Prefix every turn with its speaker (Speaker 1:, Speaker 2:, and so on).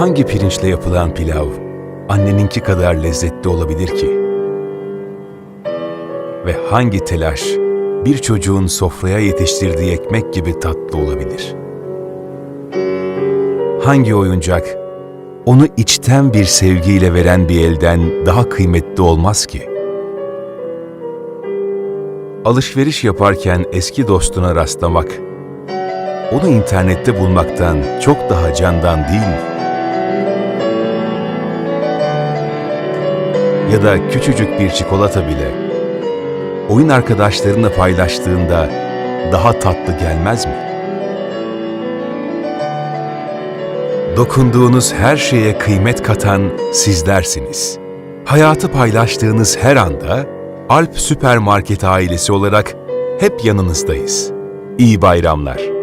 Speaker 1: hangi pirinçle yapılan pilav anneninki kadar lezzetli olabilir ki? Ve hangi telaş bir çocuğun sofraya yetiştirdiği ekmek gibi tatlı olabilir? Hangi oyuncak onu içten bir sevgiyle veren bir elden daha kıymetli olmaz ki? Alışveriş yaparken eski dostuna rastlamak, onu internette bulmaktan çok daha candan değil mi? Ya da küçücük bir çikolata bile oyun arkadaşlarınla paylaştığında daha tatlı gelmez mi? Dokunduğunuz her şeye kıymet katan sizlersiniz. Hayatı paylaştığınız her anda Alp Süpermarket ailesi olarak hep yanınızdayız. İyi bayramlar.